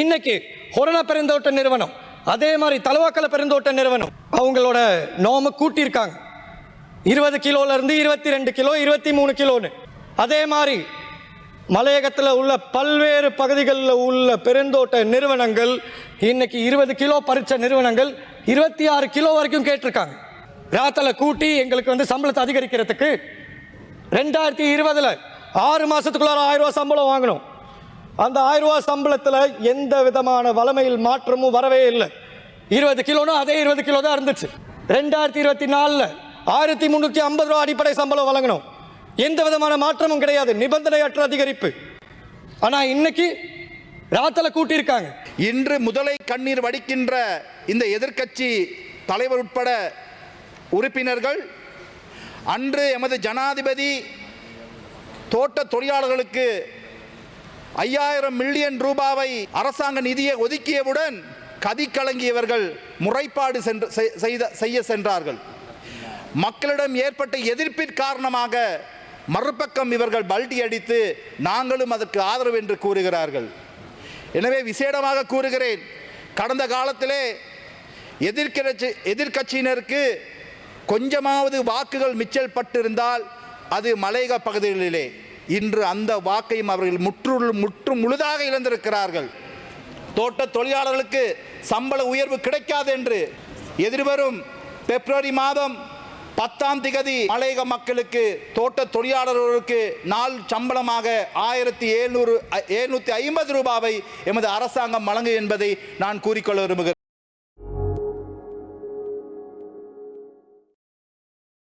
இன்னைக்கு ஹொரண பெருந்தோட்ட நிறுவனம் அதே மாதிரி தலவாக்கல பெருந்தோட்ட நிறுவனம் அவங்களோட நோம கூட்டியிருக்காங்க. இருபது கிலோலேருந்து இருபத்தி ரெண்டு கிலோ இருபத்தி மூணு கிலோன்னு. அதே மாதிரி மலையகத்தில் உள்ள பல்வேறு பகுதிகளில் உள்ள பெருந்தோட்ட நிறுவனங்கள் இன்னைக்கு இருபது கிலோ பறிச்ச நிறுவனங்கள் இருபத்தி ஆறு கிலோ வரைக்கும் கேட்டிருக்காங்க. ராத்தில் கூட்டி எங்களுக்கு வந்து சம்பளத்தை அதிகரிக்கிறதுக்கு ரெண்டாயிரத்தி இருபதில் ஆறு மாதத்துக்குள்ளார ஆயிரம் ரூபா சம்பளம் வாங்கணும் அந்த ஆயிரம் ரூபாய் சம்பளத்தில் எந்த விதமான வளமையில் மாற்றமும் வரவே இல்லை. இருபது கிலோனா அதே இருபது கிலோ தான் இருந்துச்சு. ரெண்டாயிரத்தி இருபத்தி நாலில் ஆயிரத்தி முந்நூற்றி ஐம்பது ரூபா அடிப்படை சம்பளம் வழங்கணும். எந்த விதமான மாற்றமும் கிடையாது. நிபந்தனையற்ற அதிகரிப்பு. ஆனால் இன்னைக்கு ராத்தில் கூட்டியிருக்காங்க. இன்று முதலை கண்ணீர் வடிக்கின்ற இந்த எதிர்க்கட்சி தலைவர் உட்பட உறுப்பினர்கள் அன்று எமது ஜனாதிபதி தோட்ட தொழிலாளர்களுக்கு ஐயாயிரம் மில்லியன் ரூபாவை அரசாங்க நிதியை ஒதுக்கியவுடன் கதி கலங்கியவர்கள் முறைப்பாடு சென்று செய்த செய்ய சென்றார்கள். மக்களிடம் ஏற்பட்ட எதிர்ப்பின் காரணமாக மறுபக்கம் இவர்கள் பல்டி அடித்து நாங்களும் அதற்கு ஆதரவு என்று கூறுகிறார்கள். எனவே விசேடமாக கூறுகிறேன் கடந்த காலத்திலே எதிர்கட்சி எதிர்க்கட்சியினருக்கு கொஞ்சமாவது வாக்குகள் மிச்சல் பட்டிருந்தால் அது மலையக பகுதிகளிலே இன்று அந்த வாக்கையும் அவர்கள் முற்று முற்று முழுதாக இழந்திருக்கிறார்கள். தோட்ட தொழிலாளர்களுக்கு சம்பள உயர்வு கிடைக்காது என்று எதிர்வரும் பிப்ரவரி மாதம் பத்தாம் திகதி மலையக மக்களுக்கு தோட்ட தொழிலாளர்களுக்கு நாள் சம்பளமாக ஆயிரத்தி எழுநூறு எழுநூற்றி ஐம்பது ரூபாவை எமது அரசாங்கம் வழங்கும் என்பதை நான் கூறிக்கொள்ள விரும்புகிறேன்.